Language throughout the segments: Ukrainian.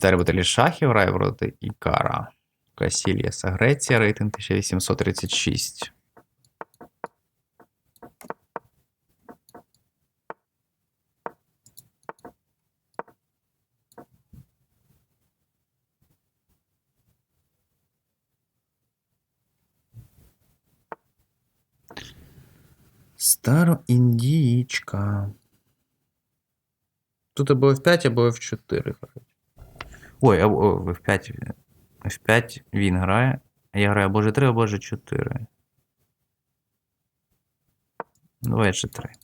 Віталій Баталій Шахів грає проти Ікара. Касіліас Греція, рейтинг 1836. Староіндієчка. Тут або F5, або F4 грають. Ой, або о, F5. В 5 він грає. А я граю або G3, або G4. Давай G3.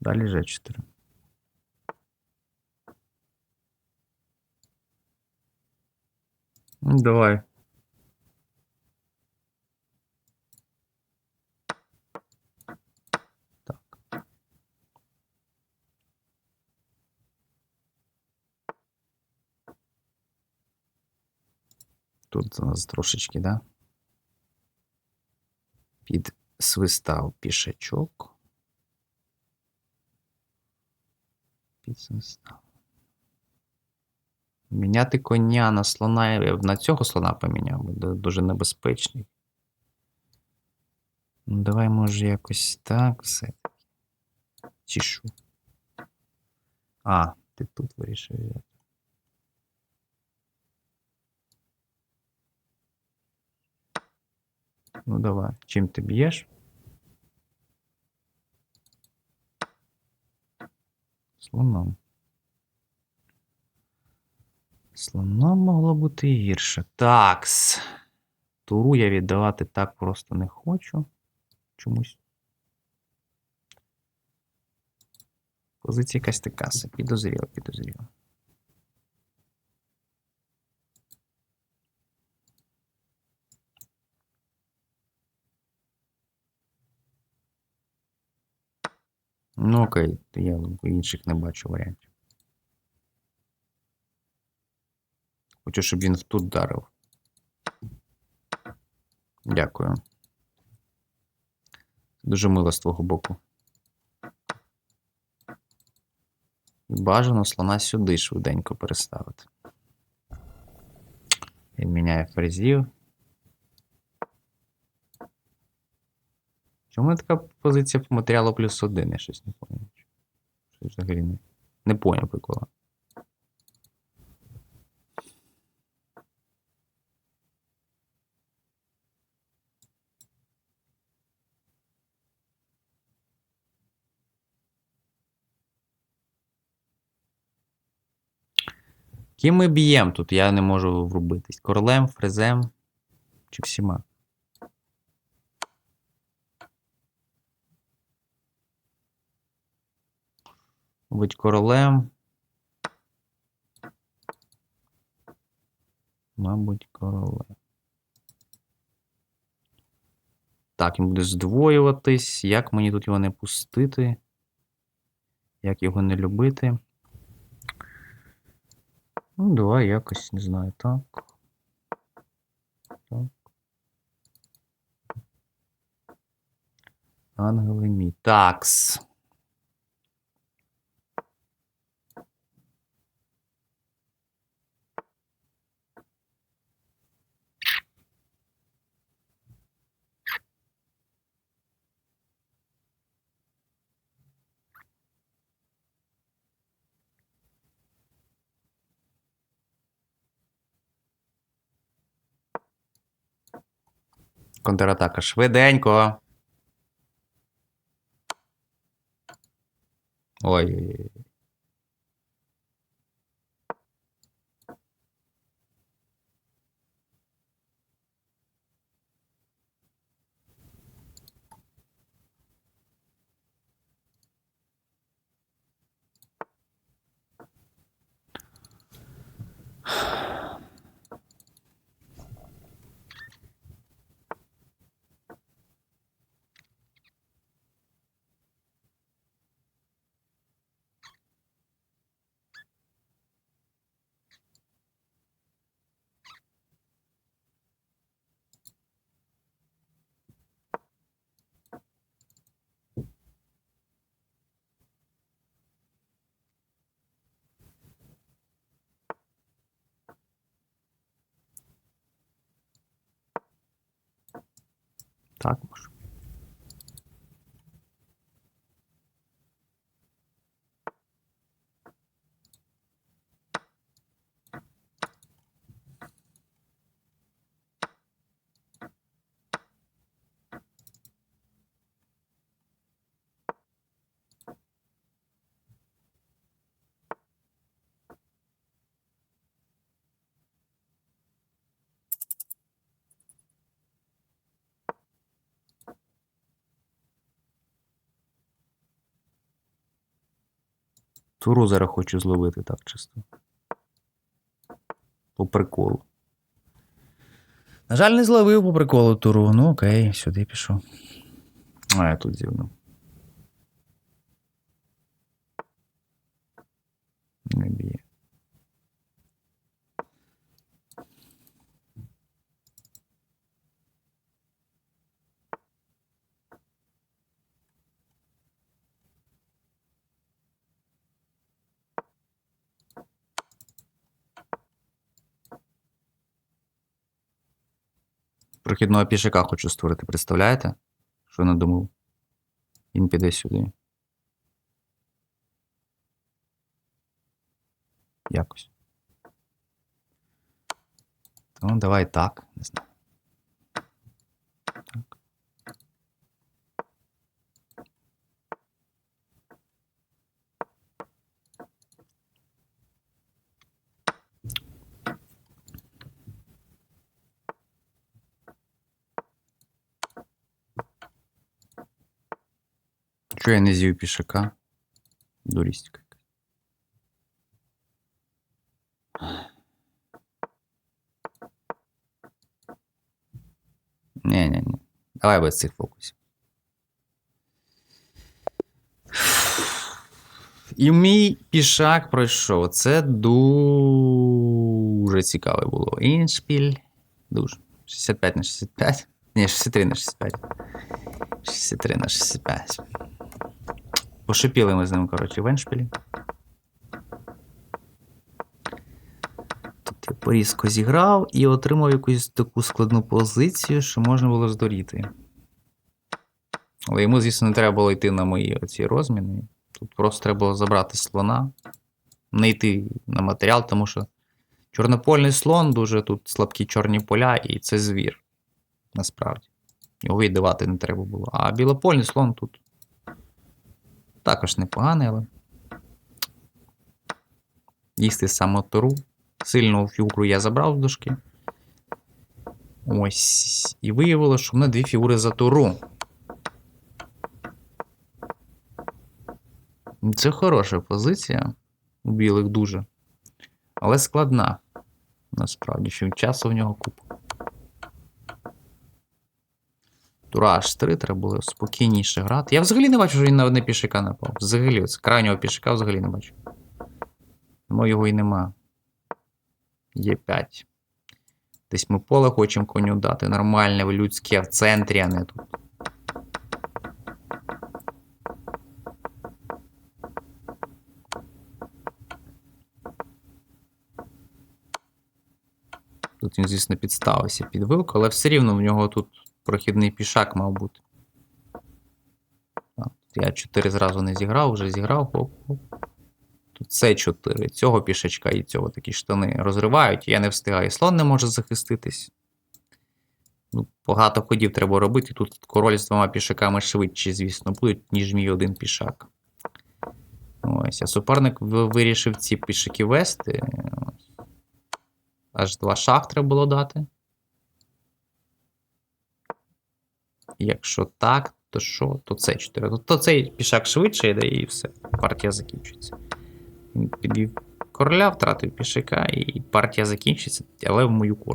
Далі G4. Ну, давай. Так. Тут у нас трошечки, да? Підсвистав пішачок. Підсвистав. Міняти коня на слона. Я на цього слона поміняв, бо ду- дуже небезпечний. Ну, давай, може, якось так все. Чи? А, ти тут вирішив взяти. Ну, давай. Чим ти б'єш? Слоном. Слоном могло бути і гірше. Такс. Туру я віддавати так просто не хочу. Чомусь. Позиція якась така. підозріла, Підозріло, Ну окей, я інших не бачу варіантів. Хочу, щоб він тут вдарив. Дякую. Дуже мило з твого боку. Бажано слона сюди швиденько переставити. Він міняє ферзів. Чому мене така позиція по матеріалу плюс один? Я щось не поняв. Щось взагалі не, не поняв прикола. Ким ми б'ємо тут? Я не можу врубитись. Королем, фрезем чи всіма? Будь королем. Мабуть, королем. Так, він буде здвоюватись. Як мені тут його не пустити? Як його не любити? Ну, давай якось, не знаю, так. Так. Ангели мій. Такс. Контратака. Швиденько. Ой-ой-ой. Так може. Туру зараз хочу зловити так чисто. По приколу. На жаль, не зловив по приколу туру. Ну окей, сюди пішов. А я тут зівнув. Не б'є. Прохідного пішака хочу створити, представляєте? Що надумав? Він піде сюди. Якось. Ну, давай так, не знаю. Чого я не з'їв пішака? Дурістка. Ні, ні, ні. Давай без цих фокусів. І мій пішак пройшов. Це дуже цікаве було. Іншпіль. Дуже. 65 на 65. Ні, 63 на 65. 63 на 65. Пошипіли ми з ним, коротше, в еншпілі. Тут я порізко зіграв і отримав якусь таку складну позицію, що можна було здоріти. Але йому, звісно, не треба було йти на мої оці розміни. Тут просто треба було забрати слона, не йти на матеріал, тому що чорнопольний слон дуже тут слабкі чорні поля, і це звір. Насправді. Його віддавати не треба було. А білопольний слон тут також непоганий, але. Їсти самотору. Сильну фігуру я забрав з дошки. Ось. І виявилося, що в мене дві фігури за туру. Це хороша позиція у білих дуже. Але складна. Насправді, що часу в нього купа. Тура H3 треба було спокійніше грати. Я взагалі не бачу, що він на одне пішака напав. Взагалі, з крайнього пішака взагалі не бачу. Тому його і нема. Є 5. Десь ми поле хочемо коню дати. Нормальне, людське в центрі, а не тут. Тут він, звісно, підставився під вилку, але все рівно в нього тут прохідний пішак мав бути. Я 4 зразу не зіграв, вже зіграв. Хоп, хоп. Тут це 4. Цього пішачка і цього такі штани розривають. Я не встигаю. Слон не може захиститись. Ну, Багато ходів треба робити. Тут король з двома пішаками швидше, звісно, будуть, ніж мій один пішак. Ось, а суперник вирішив ці пішаки вести. Аж два шах було дати. Якщо так, то що? То це 4. То цей пішак швидше йде і все. Партія закінчується. Він підвів короля, втратив пішака, і партія закінчиться, але в мою користь.